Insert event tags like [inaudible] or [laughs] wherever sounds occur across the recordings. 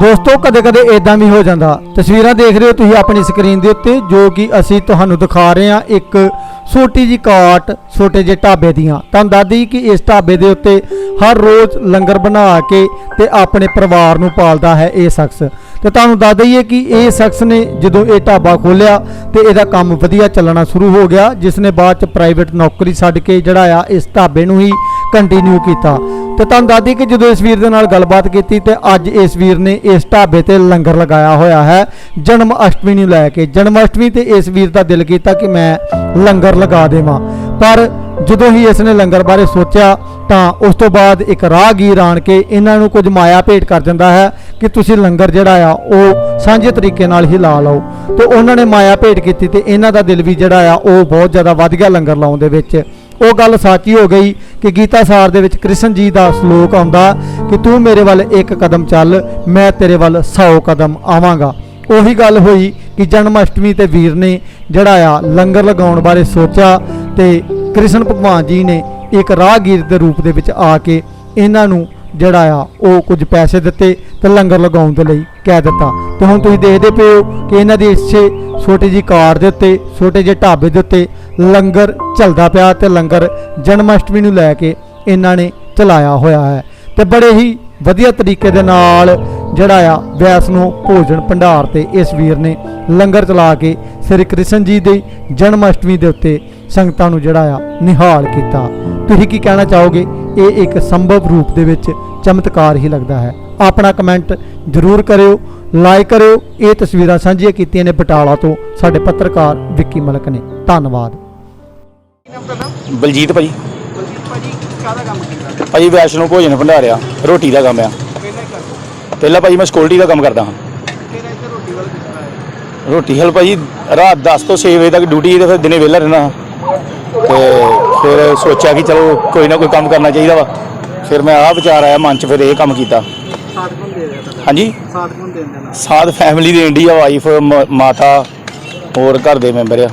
ਦੋਸਤੋ ਕਦੇ-ਕਦੇ ਇਦਾਂ ਵੀ ਹੋ ਜਾਂਦਾ। ਤਸਵੀਰਾਂ ਦੇਖ ਰਹੇ ਹੋ ਤੁਸੀਂ ਆਪਣੀ ਸਕਰੀਨ ਦੇ ਉੱਤੇ, ਜੋ ਕਿ ਅਸੀਂ ਤੁਹਾਨੂੰ ਦਿਖਾ ਰਹੇ ਹਾਂ ਇੱਕ ਛੋਟੀ ਜੀ ਕਾਟ, ਛੋਟੇ ਜਿਹੇ ਢਾਬੇ ਦੀਆਂ। ਤੁਹਾਨੂੰ ਦੱਸਦੀ ਕਿ ਇਸ ਢਾਬੇ ਦੇ ਉੱਤੇ ਹਰ ਰੋਜ਼ ਲੰਗਰ ਬਣਾ ਕੇ ਤੇ ਆਪਣੇ ਪਰਿਵਾਰ ਨੂੰ ਪਾਲਦਾ ਹੈ ਇਹ ਸ਼ਖਸ। ਤੇ ਤੁਹਾਨੂੰ ਦੱਸ ਦਈਏ ਕਿ ਇਹ ਸ਼ਖਸ ਨੇ ਜਦੋਂ ਇਹ ਢਾਬਾ ਖੋਲਿਆ ਤੇ ਇਹਦਾ ਕੰਮ ਵਧੀਆ ਚੱਲਣਾ ਸ਼ੁਰੂ ਹੋ ਗਿਆ, ਜਿਸ ਨੇ ਬਾਅਦ ਚ ਪ੍ਰਾਈਵੇਟ ਨੌਕਰੀ ਛੱਡ ਕੇ ਜਿਹੜਾ ਆ ਇਸ ਢਾਬੇ ਨੂੰ ਹੀ ਕੰਟੀਨਿਊ ਕੀਤਾ। ਤੇ ਤੁਹਾਨੂੰ ਦੱਸਦੀ ਕਿ ਜਦੋਂ ਇਸ ਵੀਰ ਦੇ ਨਾਲ ਗੱਲਬਾਤ ਕੀਤੀ ਤੇ ਅੱਜ ਇਸ ਵੀਰ ਨੇ ਇਸ ਢਾਬੇ ਤੇ ਲੰਗਰ ਲਗਾਇਆ ਹੋਇਆ ਹੈ। ਜਨਮ ਅਸ਼ਟਮੀ ਨੂੰ ਲੈ ਕੇ। ਜਨਮ ਅਸ਼ਟਮੀ ਤੇ ਇਸ ਵੀਰ ਦਾ ਦਿਲ ਕੀਤਾ ਕਿ ਮੈਂ ਲੰਗਰ ਲਗਾ ਦੇਵਾਂ। ਪਰ ਜਦੋਂ ਹੀ ਇਸ ਨੇ ਲੰਗਰ ਬਾਰੇ ਸੋਚਿਆ ਤਾਂ ਉਸ ਤੋਂ ਬਾਅਦ ਇੱਕ ਰਾਹਗੀਰ ਆਣ ਕੇ ਇਹਨਾਂ ਨੂੰ ਕੁਝ ਮਾਇਆ ਭੇਟ ਕਰ ਜਾਂਦਾ ਹੈ ਕਿ ਤੁਸੀਂ ਲੰਗਰ ਜਿਹੜਾ ਆ, ਉਹ ਸਾਂਝੇ ਤਰੀਕੇ ਨਾਲ ਹੀ ਲਾ ਲਓ। ਤੇ ਉਹਨਾਂ ਨੇ ਮਾਇਆ ਭੇਟ ਕੀਤੀ ਤੇ ਇਹਨਾਂ ਦਾ ਦਿਲ ਵੀ ਜਿਹੜਾ ਆ, ਉਹ ਬਹੁਤ ਜ਼ਿਆਦਾ ਵੱਧ ਗਿਆ ਲੰਗਰ ਲਾਉਣ ਦੇ ਵਿੱਚ। ਉਹ ਗੱਲ ਸਾਚੀ ਹੋ ਗਈ ਕਿ ਗੀਤਾ ਸਾਰ ਦੇ ਵਿੱਚ ਕ੍ਰਿਸ਼ਨ ਜੀ ਦਾ ਸ਼ਲੋਕ ਆਉਂਦਾ ਕਿ ਤੂੰ ਮੇਰੇ ਵੱਲ ਇੱਕ ਕਦਮ ਚੱਲ, ਮੈਂ ਤੇਰੇ ਵੱਲ 100 ਕਦਮ ਆਵਾਂਗਾ। ਉਹੀ ਗੱਲ ਹੋਈ ਕਿ ਜਨਮ ਅਸ਼ਟਮੀ ਤੇ ਵੀਰ ਨੇ ਜਿਹੜਾ ਆ ਲੰਗਰ ਲਗਾਉਣ ਬਾਰੇ ਸੋਚਿਆ ਤੇ ਕ੍ਰਿਸ਼ਨ ਭਗਵਾਨ ਜੀ ਨੇ ਇੱਕ ਰਾਹਗੀਰ ਦੇ ਰੂਪ ਦੇ ਵਿੱਚ ਆ ਕੇ ਇਹਨਾਂ ਨੂੰ ਜਿਹੜਾ ਆ, ਉਹ ਕੁਝ ਪੈਸੇ ਦਿੱਤੇ ਤੇ ਲੰਗਰ ਲਗਾਉਣ ਦੇ ਲਈ ਕਹਿ ਦਿੱਤਾ। ਤੇ ਹੁਣ ਤੁਸੀਂ ਦੇਖਦੇ ਪਏ ਹੋ ਕਿ ਇਹਨਾਂ ਦੀ ਇਸੇ ਛੋਟੀ ਜੀ ਕਾਰ ਦੇ ਉੱਤੇ, ਛੋਟੇ ਜਿਹੇ ਢਾਬੇ ਦੇ ਉੱਤੇ ਲੰਗਰ ਚੱਲਦਾ ਪਿਆ ਤੇ ਲੰਗਰ ਜਨਮ ਅਸ਼ਟਮੀ ਨੂੰ ਲੈ ਕੇ ਇਹਨਾਂ ਨੇ ਚਲਾਇਆ ਹੋਇਆ ਹੈ। ਤੇ ਬੜੇ ਹੀ ਵਧੀਆ ਤਰੀਕੇ ਦੇ ਨਾਲ ਜਿਹੜਾ ਆ, ਵੈਸ਼ਨੋ ਭੋਜਨ ਭੰਡਾਰ ਤੇ ਇਸ ਵੀਰ ਨੇ ਲੰਗਰ ਚਲਾ ਕੇ ਸ੍ਰੀ ਕ੍ਰਿਸ਼ਨ ਜੀ ਦੇ ਜਨਮ ਅਸ਼ਟਮੀ ਦੇ ਉੱਤੇ ਸੰਗਤਾਂ ਨੂੰ ਜਿਹੜਾ ਆ, ਨਿਹਾਲ ਕੀਤਾ। ਤੁਸੀਂ ਕੀ ਕਹਿਣਾ ਚਾਹੋਗੇ? ਇਹ ਇੱਕ ਸੰਭਵ ਰੂਪ ਦੇ ਵਿੱਚ ਚਮਤਕਾਰ ਹੀ ਲੱਗਦਾ ਹੈ। ਆਪਣਾ ਕਮੈਂਟ ਜ਼ਰੂਰ ਕਰਿਓ ਲਾਈਕ ਕਰਿਓ। ਇਹ ਤਸਵੀਰਾਂ ਸਾਂਝੀਆਂ ਕੀਤੀਆਂ ਨੇ ਬਟਾਲਾ ਤੋਂ ਸਾਡੇ ਪੱਤਰਕਾਰ ਵਿੱਕੀ ਮਲਕ ਨੇ। ਧੰਨਵਾਦ। ਬਲਜੀਤ ਭਾਜੀ। ਬਲਜੀਤ ਭਾਜੀ ਕਾਹਦਾ ਕੰਮ ਕੀਤਾ? ਭਾਜੀ ਵੈਸ਼ਨੋ ਭੋਜਨ ਭੰਡਾਰਿਆ ਰੋਟੀ ਦਾ ਕੰਮ ਆ। ਪਹਿਲਾਂ ਹੀ ਕਰਦੇ ਪਹਿਲਾਂ ਭਾਜੀ ਮੈਂ ਸਿਕਿਉਰਿਟੀ ਦਾ ਕੰਮ ਕਰਦਾ ਹੈ। ਰੋਟੀ ਹਲ ਭਾਜੀ ਰਾਤ 10 ਤੋਂ 6 ਵਜੇ ਤੱਕ ਡਿਊਟੀ ਤੇ ਫਿਰ ਦਿਨੇ ਵਿਹਲਾ ਰਹਿਣਾ ਤੇ ਫਿਰ ਸੋਚਿਆ ਕਿ ਚਲੋ ਕੋਈ ਨਾ ਕੋਈ ਕੰਮ ਕਰਨਾ ਚਾਹੀਦਾ ਵਾ। ਫਿਰ ਮੈਂ ਆਹ ਵਿਚਾਰ ਆਇਆ ਮਨ 'ਚ ਫਿਰ ਇਹ ਕੰਮ ਕੀਤਾ। ਸਾਥ ਕੌਣ ਦੇ ਰਿਹਾ ਤੁਹਾਡਾ? ਹਾਂਜੀ? ਸਾਥ ਕੌਣ ਦੇ ਦੇਣਾ? ਸਾਧ ਫੈਮਿਲੀ ਦੇ ਇੰਡੀਆ ਵਾਈਫ ਮਾਤਾ ਹੋਰ ਘਰ ਦੇ ਮੈਂਬਰ ਆ।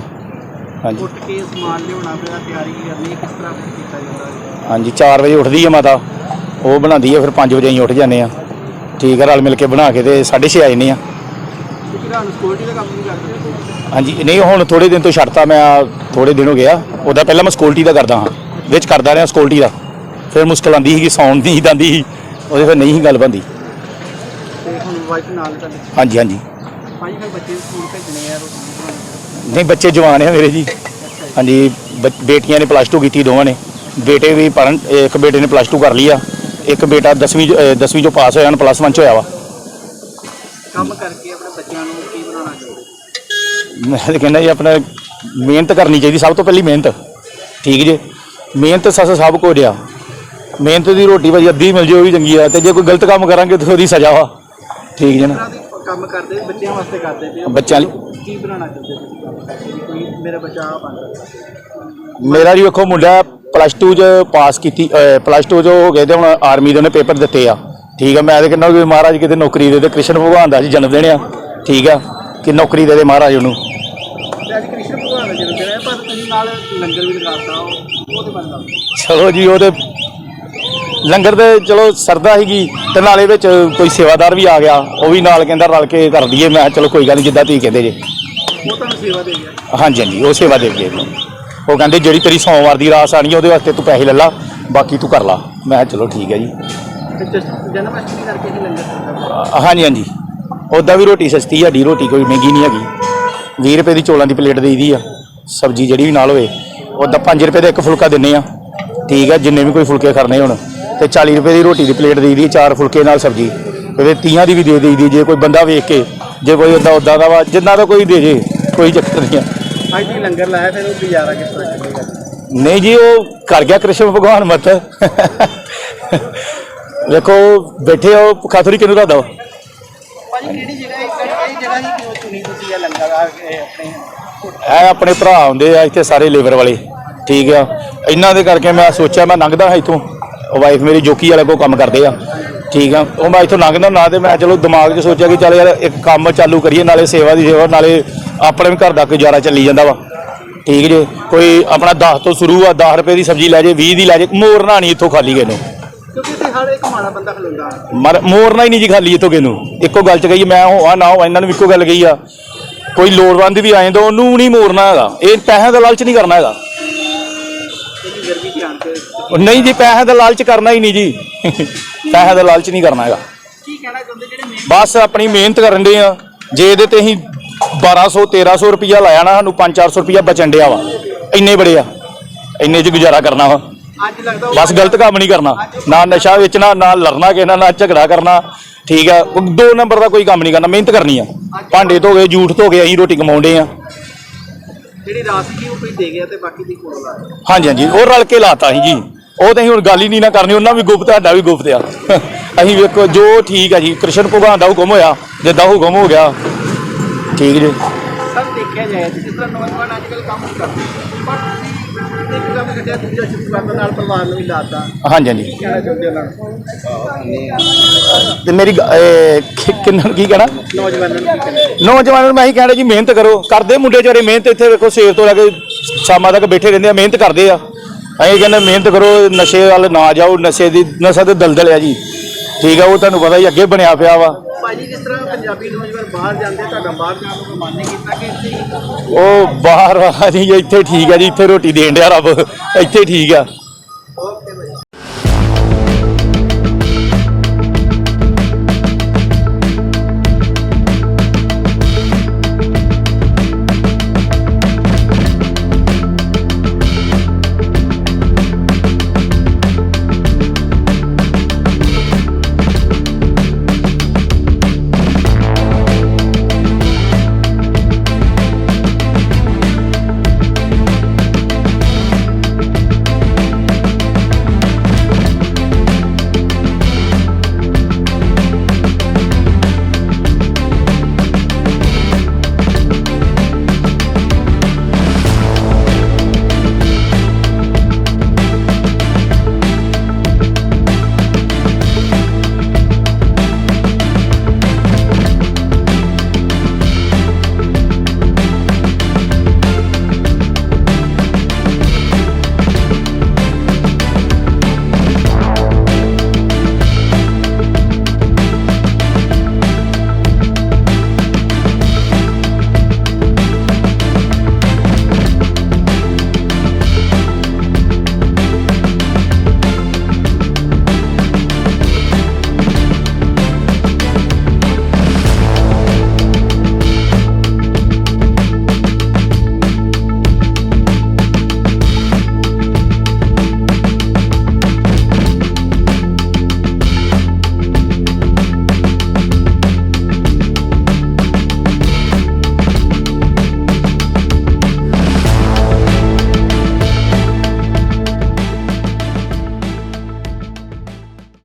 ਹਾਂਜੀ। ਉੱਠ ਕੇ ਸਮਾਨ ਲਿਆਉਣਾ ਪਿਆ ਤਿਆਰੀ ਕਰਨੀ ਕਿਸ ਤਰ੍ਹਾਂ ਕੀਤਾ ਜਾਂਦਾ ਹੈ ਹਾਂਜੀ 4 ਵਜੇ ਉੱਠਦੀ ਆ ਮਾਤਾ। ਉਹ ਬਣਾਉਂਦੀ ਆ ਫਿਰ 5 ਵਜੇ ਅਸੀਂ ਉੱਠ ਜਾਂਦੇ ਆ। ਠੀਕ ਆ ਰਲ ਮਿਲ ਕੇ ਬਣਾ ਕੇ ਤੇ 6:30 ਆ ਜਾਂਦੇ ਆ। ਤੁਹਾਨੂੰ ਸਕਿਉਰਟੀ ਦਾ ਕੰਮ ਨਹੀਂ ਕਰਦੇ ਹਾਂਜੀ ਨਹੀਂ ਹੁਣ ਥੋੜੇ ਦਿਨ ਤੋਂ ਛੱਡਤਾ ਮੈਂ ਥੋੜੇ ਦਿਨ ਹੋ ਗਿਆ ਉਹਦਾ ਪਹਿਲਾਂ ਮੈਂ ਸਕਿਉਰਟੀ ਦਾ ਕਰਦਾ ਹਾਂ ਵਿੱਚ ਕਰਦਾ ਰਿਹਾ ਸਕਿਉਰਟੀ ਦਾ। ਫਿਰ ਮੁਸ਼ਕਲ ਆਂਦੀ ਸੀ ਕਿ ਸੌਣ ਦੀ ਆਂਦੀ ਸੀ ਉਹਦੇ ਫਿਰ ਨਹੀਂ ਸੀ ਗੱਲ ਬੰਦੀ ਤੇ ਹੁਣ ਵਾਈਫ ਨਾਲ ਤੁਹਾਡੇ ਹਾਂਜੀ ਹਾਂਜੀ। ਫਿਰ ਬੱਚੇ ਨੂੰ ਸਕੂਲ ਭੇਜਣੇ ਆ ਰੋਟੀ ਬਣਾਉਣੀ ਨਹੀਂ ਬੱਚੇ ਜਵਾਨ ਆ ਮੇਰੇ ਜੀ। ਹਾਂਜੀ ਬ- ਬੇਟੀਆਂ ਨੇ ਪਲੱਸ 2 ਕੀਤੀ ਦੋਵਾਂ ਨੇ। ਬੇਟੇ ਵੀ ਪੜ੍ਹਨ ਇੱਕ ਬੇਟੇ ਨੇ ਪਲੱਸ 2 ਕਰ ਲਈ ਆ। ਇੱਕ ਬੇਟਾ 10ਵੀਂ 10ਵੀਂ ਚੋਂ ਪਾਸ ਹੋਇਆ ਹਨ ਪਲੱਸ 1 ਚ ਹੋਇਆ ਵਾ। ਕੰਮ ਕਰਕੇ ਆਪਣੇ ਬੱਚਿਆਂ ਨੂੰ ਕੀ ਬਣਾਉਣਾ ਚਾਹੀਦਾ ਮੈਂ ਤਾਂ ਕਹਿੰਦਾ ਜੀ ਆਪਣਾ ਮਿਹਨਤ ਕਰਨੀ ਚਾਹੀਦੀ ਸਭ ਤੋਂ ਪਹਿਲੀ ਮਿਹਨਤ। ਠੀਕ ਜੇ? ਮਿਹਨਤ ਸੱਸ ਸਭ ਕੁਝ ਆ ਮਿਹਨਤ ਦੀ ਰੋਟੀ ਭਾਜੀ ਅੱਧੀ ਮਿਲ ਜੇ ਉਹ ਵੀ ਚੰਗੀ ਆ। ਤੇ ਜੇ ਕੋਈ ਗਲਤ ਕੰਮ ਕਰਾਂਗੇ ਤਾਂ ਉਹਦੀ ਸਜ਼ਾ ਵਾ। ਠੀਕ ਜੇ ਨਾ? ਕੰਮ ਕਰਦੇ ਬੱਚਿਆਂ ਵਾਸਤੇ ਕਰਦੇ ਪਏ। ਬੱਚਿਆਂ ਲਈ। ਕੀ ਬਣਾਉਣਾ ਚਾਹੁੰਦੇ ਕੋਈ ਮੇਰਾ ਬੱਚਾ ਆ ਬਣਦਾ ਮੇਰਾ ਜੀ ਵੇਖੋ ਮੁੰਡਾ ਪਲੱਸ 2 ਚ ਪਾਸ ਕੀਤੀ ਪਲੱਸ 2 ਚ ਹੋ ਗਏ ਤੇ ਹੁਣ ਆਰਮੀ ਦੇ ਉਹਨੇ ਪੇਪਰ ਦਿੱਤੇ ਆ। ਠੀਕ ਆ ਮੈਂ ਤੇ ਕਹਿੰਦਾ ਵੀ ਮਹਾਰਾਜ ਕਿਤੇ ਨੌਕਰੀ ਦੇ ਦੇ ਕ੍ਰਿਸ਼ਨ ਭਗਵਾਨ ਦਾ ਜੀ ਜਨਮ ਦਿਨ ਆ। ਠੀਕ ਆ। ਕਿ ਨੌਕਰੀ ਦੇ ਦੇ ਮਹਾਰਾਜ ਉਹਨੂੰ। ਤੇ ਅੱਜ ਕ੍ਰਿਸ਼ਨ ਭਗਵਾਨ ਦਾ ਜਨਮ ਦਿਨ ਹੈ ਪਰ ਤੁਸੀਂ ਨਾਲ ਲੰਗਰ ਵੀ ਲਗਾਤਾ ਉਹ ਉਹਦੇ ਬਾਰੇ ਦੱਸੋ ਚਲੋ ਜੀ ਉਹ ਤੇ ਲੰਗਰ ਤੇ ਚਲੋ ਸਰਦਾ ਸੀਗੀ ਤੇ ਨਾਲੇ ਵਿੱਚ ਕੋਈ ਸੇਵਾਦਾਰ ਵੀ ਆ ਗਿਆ ਉਹ ਵੀ ਨਾਲ ਕਹਿੰਦਾ ਰਲ ਕੇ ਕਰ ਦਈਏ ਮੈਂ ਕਿਹਾ ਚਲੋ ਕੋਈ ਗੱਲ ਨਹੀਂ ਜਿੱਦਾਂ ਤੁਸੀਂ ਕਹਿੰਦੇ ਜੇ। ਉਹ ਤੁਹਾਨੂੰ ਸੇਵਾ ਦੇ ਗਿਆ। ਹਾਂਜੀ ਹਾਂਜੀ ਉਹ ਸੇਵਾ ਦੇ ਗਏ ਉਹ ਕਹਿੰਦੇ ਜਿਹੜੀ ਤੇਰੀ ਸੋਮਵਾਰ ਦੀ ਰਾਸ ਆਣੀ ਉਹਦੇ ਵਾਸਤੇ ਤੂੰ ਪੈਸੇ ਲੈ ਲਾ ਬਾਕੀ ਤੂੰ ਕਰ ਲਾ। ਮੈਂ ਕਿਹਾ ਚਲੋ ਠੀਕ ਹੈ ਜੀ। ਤੇ ਜਸ- ਜਨਮ ਅਸ਼ਟਮੀ ਕਰਕੇ ਹੀ ਲੰਗਰ ਚੱਲਦਾ। ਅ, ਹਾਂਜੀ ਹਾਂਜੀ। ਉੱਦਾਂ ਵੀ ਰੋਟੀ ਸਸਤੀ ਸਾਡੀ ਰੋਟੀ ਕੋਈ ਮਹਿੰਗੀ ਨਹੀਂ ਹੈਗੀ। 20 ਰੁਪਏ ਦੀ ਚੋਲਾਂ ਦੀ ਪਲੇਟ ਦੇਈਦੀ ਆ ਸਬਜ਼ੀ ਜਿਹੜੀ ਵੀ ਨਾਲ ਹੋਵੇ ਉੱਦਾਂ 5 ਰੁਪਏ ਦਾ ਇੱਕ ਫੁਲਕਾ ਦਿੰਨੇ ਆ। ਠੀਕ ਆ ਜਿੰਨੇ ਵੀ ਕੋਈ ਫੁਲਕੇ ਕਰਨੇ ਹੁਣ ਤੇ 40 ਰੁਪਏ ਦੀ ਰੋਟੀ ਦੀ ਪਲੇਟ ਦੇਈਦੀ ਆ, ਚਾਰ ਫੁਲਕੇ ਨਾਲ ਸਬਜ਼ੀ। ਤੇ 30 ਦੀ ਵੀ ਦੇ ਦੇਈਦੀ ਜੇ ਕੋਈ ਬੰਦਾ ਵੇਖ ਕੇ ਜੇ ਕੋਈ ਉੱਦਾਂ ਉੱਦਾਂ ਦਾ ਵਾ ਜਿੰਨਾ ਦਾ ਕੋਈ ਦੇ ਜੇ ਕੋਈ ਚੱਕਰ ਨਹੀਂ ਆ। ਅੱਜ ਦੀ ਲੰਗਰ ਲਾਇਆ ਫਿਰ ਉਹ ਗੁਜ਼ਾਰਾ ਕਿਸ ਤਰ੍ਹਾਂ ਚੱਲੇਗਾ? ਨਹੀਂ ਜੀ ਉਹ ਕਰ ਗਿਆ ਕ੍ਰਿਸ਼ਨ ਭਗਵਾਨ ਮਤ। ਵੇਖੋ ਬੈਠੇ ਹੋ ਭੁੱਖਾ ਥੋੜੀ ਰੱਖਦਾ ਵਾ? ਭਾਜੀ ਕਿਹੜੀ ਜਗ੍ਹਾ ਇਹ ਜਗ੍ਹਾ ਹੀ ਕਿਉਂ ਚੁਣੀ ਤੁਸੀਂ ਇਹ ਲੰਗਰ ਆ ਕੇ ਆਪਣੇ ਇਹ ਆਪਣੇ ਭਰਾ ਆਉਂਦੇ ਆ ਇੱਥੇ ਸਾਰੇ ਲੇਬਰ ਵਾਲੇ, ਠੀਕ ਆ। ਇਹਨਾਂ ਦੇ ਕਰਕੇ ਮੈਂ ਸੋਚਿਆ, ਮੈਂ ਲੰਘਦਾ ਹਾਂ ਇੱਥੋਂ। ਵਾਈਫ ਮੇਰੀ ਜੋਕੀ ਵਾਲੇ ਕੋਲ ਕੰਮ ਕਰਦੇ ਆ, ਠੀਕ ਆ। ਉਹ ਮੈਂ ਇੱਥੋਂ ਲੰਘਦਾ ਨਾ ਤੇ ਮੈਂ ਚਲੋ ਦਿਮਾਗ 'ਚ ਸੋਚਿਆ ਕਿ ਚੱਲ ਯਾਰ ਇੱਕ ਕੰਮ ਚਾਲੂ ਕਰੀਏ, ਨਾਲੇ ਸੇਵਾ ਦੀ ਸੇਵਾ, ਨਾਲੇ ਆਪਣੇ ਵੀ ਘਰ ਦਾ ਗੁਜ਼ਾਰਾ ਚੱਲੀ ਜਾਂਦਾ ਵਾ। ਠੀਕ ਜੇ, ਕੋਈ ਆਪਣਾ 10 ਤੋਂ ਸ਼ੁਰੂ ਆ 10 ਰੁਪਏ ਦੀ ਸਬਜ਼ੀ ਲੈ ਜੇ 20 ਦੀ ਲੈ ਜੇ ਮੋੜਨਾ ਨਹੀਂ ਇੱਥੋਂ ਖਾਲੀ ਗਏ ਨੂੰ ਹਰ ਇੱਕ ਮਾੜਾ ਬੰਦਾ ਖਲੋਂਦਾ। ਮਰ ਮੋੜਨਾ ਹੀ ਨਹੀਂ ਜੀ ਖਾਲੀ ਇਤੋਂ ਨੂੰ। ਇੱਕੋ ਗੱਲ ਚ ਗਈ ਮੈਂ ਹੋਆ ਨਾ ਹੋਵਾਂ ਇਹਨਾਂ ਨੂੰ ਇੱਕੋ ਗੱਲ ਗਈ ਆ। ਕੋਈ ਲੋੜਵੰਦ ਵੀ ਆਏ ਤਾਂ ਉਹਨੂੰ ਨਹੀਂ ਮੋੜਨਾ ਹੈਗਾ। ਇਹ ਪੈਸਿਆਂ ਦਾ ਲਾਲਚ ਨਹੀਂ ਕਰਨਾ ਹੈਗਾ। ਨਹੀਂ ਜੀ ਪੈਸਿਆਂ ਦਾ ਲਾਲਚ ਕਰਨਾ ਹੀ ਨਹੀਂ ਜੀ। ਪੈਸਿਆਂ ਦਾ ਲਾਲਚ ਨਹੀਂ ਕਰਨਾ ਹੈਗਾ। ਕੀ ਕਹਿਣਾ ਚਾਹੁੰਦੇ ਜਿਹੜੇ ਮੇਨ ਬਸ ਆਪਣੀ ਮਿਹਨਤ ਕਰਨ ਦੇ ਆ। ਜੇ ਇਹਦੇ ਤੇ ਅਸੀਂ 1200 1300 ਰੁਪਇਆ ਲਾਇਆ ਨਾ ਸਾਨੂੰ 5-400 ਰੁਪਇਆ ਬਚਣ ਡਿਆ ਵਾ। ਇੰਨੇ ਬੜੇ ਆ। ਇੰਨੇ ਚ ਗੁਜ਼ਾਰਾ ਕਰਨਾ ਵਾ। ਬਸ ਗਲਤ ਕੰਮ ਨਹੀਂ ਕਰਨਾ। ਨਾ ਨਸ਼ਾ ਵੇਚਣਾ ਨਾ ਲੜਨਾ ਕਿਸੇ ਨਾਲ ਨਾ ਝਗੜਾ ਕਰਨਾ। ਠੀਕ ਆ। ਉਹ ਦੋ ਨੰਬਰ ਦਾ ਕੋਈ ਕੰਮ ਨਹੀਂ ਕਰਨਾ। ਮਿਹਨਤ ਕਰਨੀ ਆ। ਭਾਂਡੇ ਧੋ ਗਏ ਜੂਠ ਧੋ ਗਏ ਅਸੀਂ ਰੋਟੀ ਕਮਾਉਂਦੇ ਆ। ਜਿਹੜੀ ਰਾਤ ਸੀ ਉਹ ਕੋਈ ਦੇ ਗਿਆ ਤੇ ਬਾਕੀ ਦੀ ਕੋਲ ਲਾ। ਹਾਂਜੀ ਹਾਂਜੀ। ਉਹ ਰਲ ਕੇ ਲਾਤਾ ਸੀ ਜੀ। ਉਹ ਤਾਂ ਅਸੀਂ ਹੁਣ ਗੱਲ ਹੀ ਨਹੀਂ ਨਾ ਕਰਨੀ। ਉਹਨਾਂ ਵੀ ਗੁਪਤ ਸਾਡਾ ਵੀ ਗੁਪਤ ਆ। [laughs] ਅਸੀਂ ਵੇਖੋ ਜੋ ਠੀਕ ਆ ਜੀ। ਕ੍ਰਿਸ਼ਨ ਭਗਵਾਨ ਦਾ ਹੁਕਮ ਹੋਇਆ ਜਿੱਦਾਂ ਹੁਕਮ ਹੋ ਗਿਆ ਠੀਕ ਜੀ। ਸਰ ਦੇਖਿਆ ਜਾਏ ਜਿਸ ਤਰ੍ਹਾਂ ਨੌਜਵਾਨ ਅੱਜ ਕੱਲ੍ਹ ਕੰਮ ਕਰਦੇ। ਕੱਢਿਆ ਦੂਜਾ ਸ਼ੁਰੂ ਨਾਲ ਪਰਿਵਾਰ ਨੂੰ ਵੀ ਲਾਤਾ। ਹਾਂਜੀ ਹਾਂਜੀ। ਕਹਿਣਾ ਚਾਹੁੰਦੇ ਉਹਨਾਂ ਨੂੰ ਤੇ ਮੇਰੀ ਗ- ਇਹ ਕਿ- ਕਿੰਨਾ ਕੀ ਕਹਿਣਾ? ਨੌਜਵਾਨਾਂ ਨੂੰ ਕੀ ਕਹਿਣਾ? ਨੌਜਵਾਨਾਂ ਨੂੰ ਮੈਂ ਇਹੀ ਕਹਿਣਾ ਜੀ ਮਿਹਨਤ ਕਰੋ। ਕਰਦੇ ਮੁੰਡੇ ਚਾਰੇ ਮਿਹਨਤ ਇੱਥੇ ਵੇਖੋ ਸਵੇਰ ਤੋਂ ਲੈ ਕੇ ਸ਼ਾਮਾਂ ਤੱਕ ਬੈਠੇ ਰਹਿੰਦੇ ਆ ਮਿਹਨਤ ਕਰਦੇ ਆ। ਅਸੀਂ ਕਹਿੰਦੇ ਮਿਹਨਤ ਕਰੋ ਨਸ਼ੇ ਵੱਲ ਨਾ ਜਾਓ ਨਸ਼ੇ ਦੀ ਨਸ਼ਾ ਤੇ ਦਲਦਲ ਆ ਜੀ। ਠੀਕ ਆ ਉਹ ਤੁਹਾਨੂੰ ਪਤਾ ਹੀ ਅੱਗੇ ਬਣਿਆ ਪਿਆ ਵਾ। ਭਾਜੀ ਜਿਸ ਤਰ੍ਹਾਂ ਪੰਜਾਬੀ ਨੌਜਵਾਨ ਬਾਹਰ ਜਾਂਦੇ ਤੁਹਾਡਾ ਬਾਹਰ ਜਾਣ ਨੂੰ ਮਨ ਨਹੀਂ ਕੀਤਾ ਕਿ ਇੱਥੇ ਉਹ ਬਾਹਰ ਵਾਲਾ ਨਹੀਂ ਇੱਥੇ ਠੀਕ ਆ ਜੀ ਇੱਥੇ ਰੋਟੀ ਦੇਣ ਡਿਆ ਰੱਬ ਇੱਥੇ ਠੀਕ ਆ।